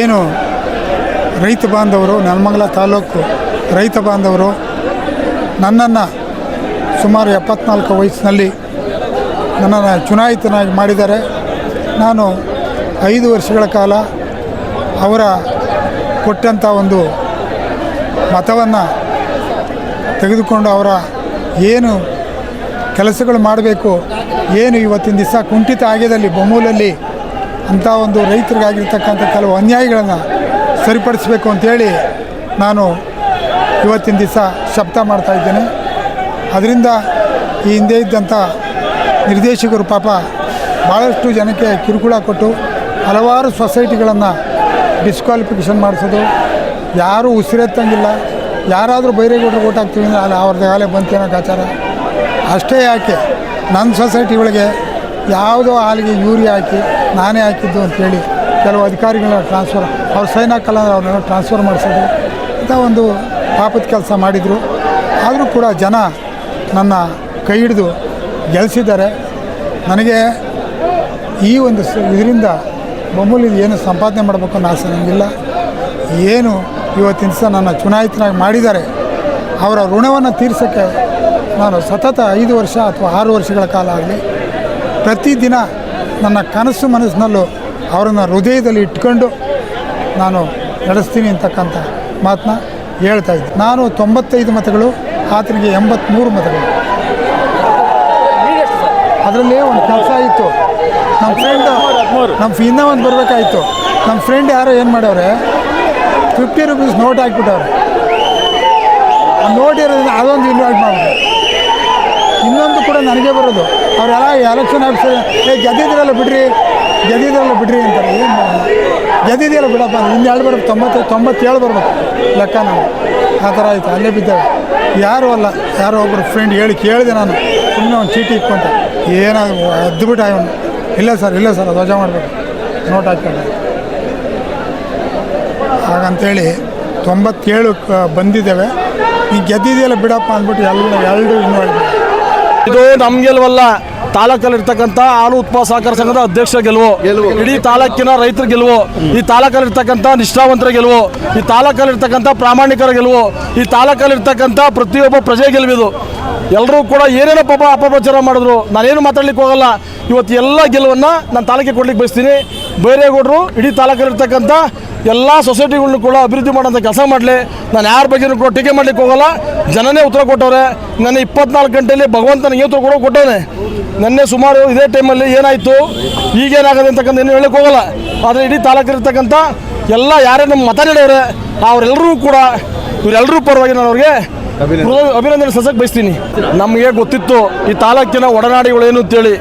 ಏನು ರೈತ ಬಾಂಧವರು, ನೆಲಮಂಗಲ ತಾಲೂಕು ರೈತ ಬಾಂಧವರು, ನನ್ನನ್ನು ಸುಮಾರು ಎಪ್ಪತ್ನಾಲ್ಕು ವಯಸ್ಸಿನಲ್ಲಿ ನನ್ನನ್ನು ಚುನಾಯಿತನಾಗಿ ಮಾಡಿದ್ದಾರೆ. ನಾನು ಐದು ವರ್ಷಗಳ ಕಾಲ ಅವರ ಕೊಟ್ಟಂಥ ಒಂದು ಮತವನ್ನು ತೆಗೆದುಕೊಂಡು ಅವರ ಏನು ಕೆಲಸಗಳು ಮಾಡಬೇಕು, ಏನು ಇವತ್ತಿನ ದಿವಸ ಕುಂಠಿತ ಆಗ್ಯದಲ್ಲಿ ಬೊಮ್ಮೂಲಲ್ಲಿ ಅಂಥ ಒಂದು ರೈತರಿಗಾಗಿರ್ತಕ್ಕಂಥ ಕೆಲವು ಅನ್ಯಾಯಗಳನ್ನು ಸರಿಪಡಿಸಬೇಕು ಅಂತೇಳಿ ನಾನು ಇವತ್ತಿನ ದಿವಸ ಶಬ್ದ ಮಾಡ್ತಾ ಇದ್ದೇನೆ. ಅದರಿಂದ ಈ ಹಿಂದೆ ಇದ್ದಂಥ ನಿರ್ದೇಶಕರು ಪಾಪ ಭಾಳಷ್ಟು ಜನಕ್ಕೆ ಕಿರುಕುಳ ಕೊಟ್ಟು ಹಲವಾರು ಸೊಸೈಟಿಗಳನ್ನು ಡಿಸ್ಕ್ವಾಲಿಫಿಕೇಷನ್ ಮಾಡಿಸೋದು. ಯಾರೂ ಉಸಿರೆತ್ತಂಗಿಲ್ಲ. ಯಾರಾದರೂ ಬೈರೇಗೌಡರು ಓಟ್ ಹಾಕ್ತೀವಿ ಅಂದರೆ ಅಲ್ಲಿ ಅವ್ರದ್ದು ಆಗಲೇ ಬಂತೇನೋ ಆಚಾರ. ಅಷ್ಟೇ ಯಾಕೆ ನನ್ನ ಸೊಸೈಟಿ ಒಳಗೆ ಯಾವುದೋ ಹಾಲಿಗೆ ಯೂರಿಯಾ ಹಾಕಿ ನಾನೇ ಹಾಕಿದ್ದು ಅಂತೇಳಿ ಕೆಲವು ಅಧಿಕಾರಿಗಳನ್ನ ಟ್ರಾನ್ಸ್ಫರ್ ಅವ್ರು ಸೈನ್ ಹಾಕಲ್ಲ ಅಂದ್ರೆ ಅವ್ರನ್ನ ಟ್ರಾನ್ಸ್ಫರ್ ಮಾಡಿಸೋದು. ಇಂಥ ಒಂದು ಪಾಪದ ಕೆಲಸ ಮಾಡಿದರು. ಆದರೂ ಕೂಡ ಜನ ನನ್ನ ಕೈ ಹಿಡಿದು ಗೆಲ್ಲಿಸಿದ್ದಾರೆ ನನಗೆ ಈ ಒಂದು ಇದರಿಂದ ಮಾಮೂಲಿ ಏನು ಸಂಪಾದನೆ ಮಾಡಬೇಕು ಅನ್ನೋ ಆಸೆ ನನಗಿಲ್ಲ. ಏನು ಇವತ್ತಿನ ಸಹ ನನ್ನ ಚುನಾಯಿತನಾಗಿ ಮಾಡಿದ್ದಾರೆ. ಅವರ ಋಣವನ್ನು ತೀರ್ಸೋಕ್ಕೆ ನಾನು ಸತತ ಐದು ವರ್ಷ ಅಥವಾ ಆರು ವರ್ಷಗಳ ಕಾಲ ಆಗಲಿ ಪ್ರತಿದಿನ ನನ್ನ ಕನಸು ಮನಸ್ಸಿನಲ್ಲೂ ಅವರನ್ನು ಹೃದಯದಲ್ಲಿ ಇಟ್ಕೊಂಡು ನಾನು ನಡೆಸ್ತೀನಿ ಅಂತಕ್ಕಂಥ ಮಾತನ್ನ ಹೇಳ್ತಾ ಇದ್ದೆ. ನಾನು ತೊಂಬತ್ತೈದು ಮತಗಳು, ಆತನಿಗೆ ಎಂಬತ್ತ್ಮೂರು ಮತಗಳು. ಅದರಲ್ಲೇ ಒಂದು ಕೆಲಸ ಆಯಿತು ನಮ್ಮ ಫ್ರೆಂಡ್ ನಮ್ಮ ಇನ್ನೂ ಒಂದು ಬರಬೇಕಾಯಿತು. ನಮ್ಮ ಫ್ರೆಂಡ್ ಯಾರೋ ಏನು ಮಾಡವ್ರೆ ಫಿಫ್ಟಿ ರುಪೀಸ್ ನೋಟ್ ಹಾಕ್ಬಿಟ್ಟವ್ರೆ. ಆ ನೋಟ್ ಇರೋದ್ರಿಂದ ಅದೊಂದು ಇನ್ವೈಟ್ ಮಾಡ್ಬಿಟ್ಟು ಇನ್ನೊಂದು ಕೂಡ ನನಗೆ ಬರೋದು. ಅವರೆಲ್ಲ ಎಲೆಕ್ಷನ್ ಆಫೀಸರ್ ಏ, ಗೆದ್ದಿದ್ರಲ್ಲ ಬಿಡ್ರಿ ಗೆದ್ದಿದ್ರಲ್ಲ ಬಿಡ್ರಿ ಅಂತಾರೆ. ಏನು ಗೆದ್ದಿದೆಯಲ್ಲ ಬಿಡಪ್ಪ ಇನ್ನು ಎರಡು ಬರ್ಬೇಕು, ತೊಂಬತ್ತು, ತೊಂಬತ್ತೇಳು ಬರ್ಬೇಕು. ಲೆಕ್ಕ ನಾವು. ಆ ಥರ ಆಯಿತು, ಅಲ್ಲೇ ಬಿದ್ದೇವೆ. ಯಾರು ಅಲ್ಲ, ಯಾರೋ ಒಬ್ಬರು ಫ್ರೆಂಡ್ ಹೇಳಿ ಕೇಳಿದೆ ನಾನು. ಸುಮ್ಮನೆ ಒಂದು ಚೀಟಿ ಇಟ್ಕೊಂಡೆ. ಏನಾದ್ರು ಎದ್ದುಬಿಟ್ಟು ಆಯ್ತು ಇಲ್ಲ ಸರ್ ಇಲ್ಲ ಸರ್ ಧ್ವಜ ಮಾಡಬೇಕು. ನೋಟ್ ಹಾಕ್ಕೊಂಡು. ಹಾಗಂತೇಳಿ ತೊಂಬತ್ತೇಳು ಬಂದಿದ್ದೇವೆ. ಈ ಗೆದ್ದಿದೆಯಲ್ಲ ಬಿಡಪ್ಪ ಅಂದ್ಬಿಟ್ಟು ಎಲ್ಲ ಎರಡು ಇನ್ವಾಲ್ವ್ ಇದು ನಮ್ ಗೆಲುವಲ್ಲ ತಾಲೂಕಲ್ಲಿ ಇರ್ತಕ್ಕಂಥ ಹಾಲು ಉತ್ಪಾದ ಸಹಕಾರ ಸಂಘದ ಅಧ್ಯಕ್ಷ ಗೆಲುವು. ಇಡೀ ತಾಲೂಕಿನ ರೈತರ ಗೆಲುವು. ಈ ತಾಲೂಕಲ್ಲಿ ಇರ್ತಕ್ಕಂಥ ನಿಷ್ಠಾವಂತರ ಗೆಲುವು. ಈ ತಾಲೂಕಲ್ಲಿ ಇರ್ತಕ್ಕಂಥ ಪ್ರಾಮಾಣಿಕರ ಗೆಲುವು. ಈ ತಾಲೂಕಲ್ಲಿ ಇರ್ತಕ್ಕಂಥ ಪ್ರತಿಯೊಬ್ಬ ಪ್ರಜೆ ಗೆಲುವಿದು. ಎಲ್ಲರೂ ಕೂಡ ಏನೇನೋ ಪಾಪ ಅಪಪ್ರಚಾರ ಮಾಡಿದ್ರು. ನಾನೇನು ಮಾತಾಡ್ಲಿಕ್ಕೆ ಹೋಗಲ್ಲ. ಇವತ್ತು ಎಲ್ಲ ಗೆಲುವನ್ನು ನಾನು ತಾಲೂಕಿಗೆ ಕೊಡ್ಲಿಕ್ಕೆ ಬಯಸ್ತೀನಿ. ಬೈರೇಗೌಡರು ಇಡೀ ತಾಲೂಕಲ್ಲಿ ಇರ್ತಕ್ಕಂಥ ಎಲ್ಲ ಸೊಸೈಟಿಗಳನ್ನೂ ಕೂಡ ಅಭಿವೃದ್ಧಿ ಮಾಡೋಂಥ ಕೆಲಸ ಮಾಡಲಿ. ನಾನು ಯಾರ ಬಗ್ಗೆನೂ ಕೂಡ ಟೀಕೆ ಮಾಡ್ಲಿಕ್ಕೆ ಹೋಗಲ್ಲ. ಜನನೇ ಉತ್ತರ ಕೊಟ್ಟವ್ರೆ. ನನ್ನ ಇಪ್ಪತ್ನಾಲ್ಕು ಗಂಟೆಯಲ್ಲಿ ಭಗವಂತನಿಗೆ ಉತ್ತರ ಕೂಡ ಕೊಟ್ಟವನೆ. ನೆನ್ನೆ ಸುಮಾರು ಇದೇ ಟೈಮಲ್ಲಿ ಏನಾಯಿತು? ಈಗೇನಾಗದೆ ಅಂತಕ್ಕಂಥ ಏನು ಹೇಳಕ್ಕೆ ಹೋಗಲ್ಲ. ಆದರೆ ಇಡೀ ತಾಲೂಕಿರ್ತಕ್ಕಂಥ ಎಲ್ಲ ಯಾರೇ ನಮ್ಮ ಮತ ನೀಡೋರೆ, ಅವರೆಲ್ಲರೂ ಕೂಡ ಇವರೆಲ್ಲರೂ ಪರವಾಗಿ ನಾನು ಅವ್ರಿಗೆ ಅಭಿನಂದನೆ ಸಸಕ್ಕೆ ಬಯಸ್ತೀನಿ. ನಮಗೆ ಗೊತ್ತಿತ್ತು ಈ ತಾಲೂಕಿನ ಒಡನಾಡಿಗಳು ಏನು ಅಂತೇಳಿ.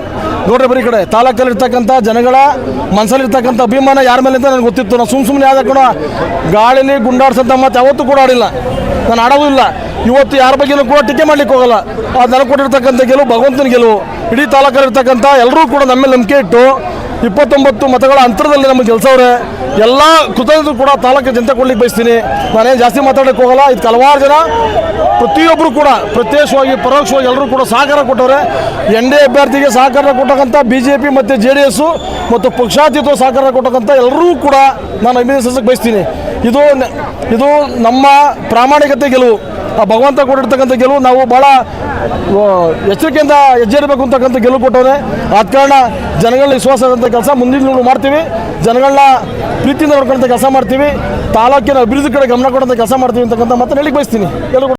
ನೋಡ್ರಿ ಬರೀ ಕಡೆ, ತಾಲೂಕಲ್ಲಿರ್ತಕ್ಕಂಥ ಜನಗಳ ಮನಸ್ಸಲ್ಲಿರ್ತಕ್ಕಂಥ ಅಭಿಮಾನ ಯಾರ ಮೇಲೆ ಅಂತ ನನಗೆ ಗೊತ್ತಿತ್ತು. ನಾನು ಸುಮ್ಮ ಸುಮ್ಮನೆ ಯಾವ್ದು ಕೂಡ ಗಾಳಿಲಿ ಗುಂಡಾಡ್ಸಂತ ಮತ್ತೆ ಯಾವತ್ತೂ ಕೂಡ ಆಡಿಲ್ಲ. ನಾನು ಆಡೋದು ಇಲ್ಲ. ಇವತ್ತು ಯಾರ ಬಗ್ಗೆನೂ ಕೂಡ ಟೀಕೆ ಮಾಡ್ಲಿಕ್ಕೆ ಹೋಗಲ್ಲ. ಆ ನನಗೆ ಕೊಟ್ಟಿರ್ತಕ್ಕಂಥ ಗೆಲುವು ಭಗವಂತನ ಗೆಲುವು, ಇಡೀ ತಾಲೂಕಲ್ಲಿರ್ತಕ್ಕಂಥ ಎಲ್ಲರೂ ಕೂಡ ನಮ್ಮ ಮೇಲೆ ನಂಬಿಕೆ ಇಟ್ಟು ಇಪ್ಪತ್ತೊಂಬತ್ತು ಮತಗಳ ಅಂತರದಲ್ಲಿ ನಮ್ಮ ಗೆಲ್ಸವ್ರೆ. ಎಲ್ಲ ಕೃತಜ್ಞತೆ ಕೂಡ ತಾಲೂಕು ಜನತೆ ಕೊಡ್ಲಿಕ್ಕೆ ಬಯಸ್ತೀನಿ. ನಾನೇನು ಜಾಸ್ತಿ ಮಾತಾಡಕ್ಕೆ ಹೋಗಲ್ಲ. ಇದು ಹಲವಾರು ಜನ ಪ್ರತಿಯೊಬ್ಬರು ಕೂಡ ಪ್ರತ್ಯೇಕವಾಗಿ, ಪರೋಕ್ಷವಾಗಿ ಎಲ್ಲರೂ ಕೂಡ ಸಹಕಾರ ಕೊಟ್ಟವ್ರೆ. ಎನ್ ಡಿ ಅಭ್ಯರ್ಥಿಗೆ ಸಹಕಾರ ಕೊಟ್ಟಕ್ಕಂಥ ಬಿ ಜೆ ಪಿ ಮತ್ತು ಜೆ ಡಿ ಎಸ್ಸು ಮತ್ತು ಪಕ್ಷಾತೀತ ಸಹಕಾರ ಕೊಟ್ಟಕ್ಕಂಥ ಎಲ್ಲರೂ ಕೂಡ ನಾನು ಅಭಿನಂದಿಸಕ್ಕೆ ಬಯಸ್ತೀನಿ. ಇದು ಇದು ನಮ್ಮ ಪ್ರಾಮಾಣಿಕತೆ ಗೆಲುವು. ಆ ಭಗವಂತ ಕೊಟ್ಟಿರ್ತಕ್ಕಂಥ ಗೆಲುವು ನಾವು ಭಾಳ ಎಚ್ಚರಿಕೆಯಿಂದ ಹೆಜ್ಜೆ ಇರಬೇಕು ಅಂತಕ್ಕಂಥ ಗೆಲುವು ಕೊಟ್ಟವನೇ ಆದ ಕಾರಣ ಜನಗಳನ್ನ ಇರೋಂಥ ಕೆಲಸ ಮುಂದಿನ ಮಾಡ್ತೀವಿ. ಜನಗಳನ್ನ ಪ್ರೀತಿಯಿಂದ ನೋಡ್ಕೊಳ್ತ ಕೆಲಸ ಮಾಡ್ತೀವಿ. ತಾಲೂಕಿನ ಅಭಿವೃದ್ಧಿ ಕಡೆ ಗಮನ ಕೊಡೋಂಥ ಕೆಲಸ ಮಾಡ್ತೀವಿ ಅಂತಕ್ಕಂಥ ಮತ್ತೆ ಹೇಳಿ ಬಯಸ್ತೀನಿ. ಎಲ್ಲರೂ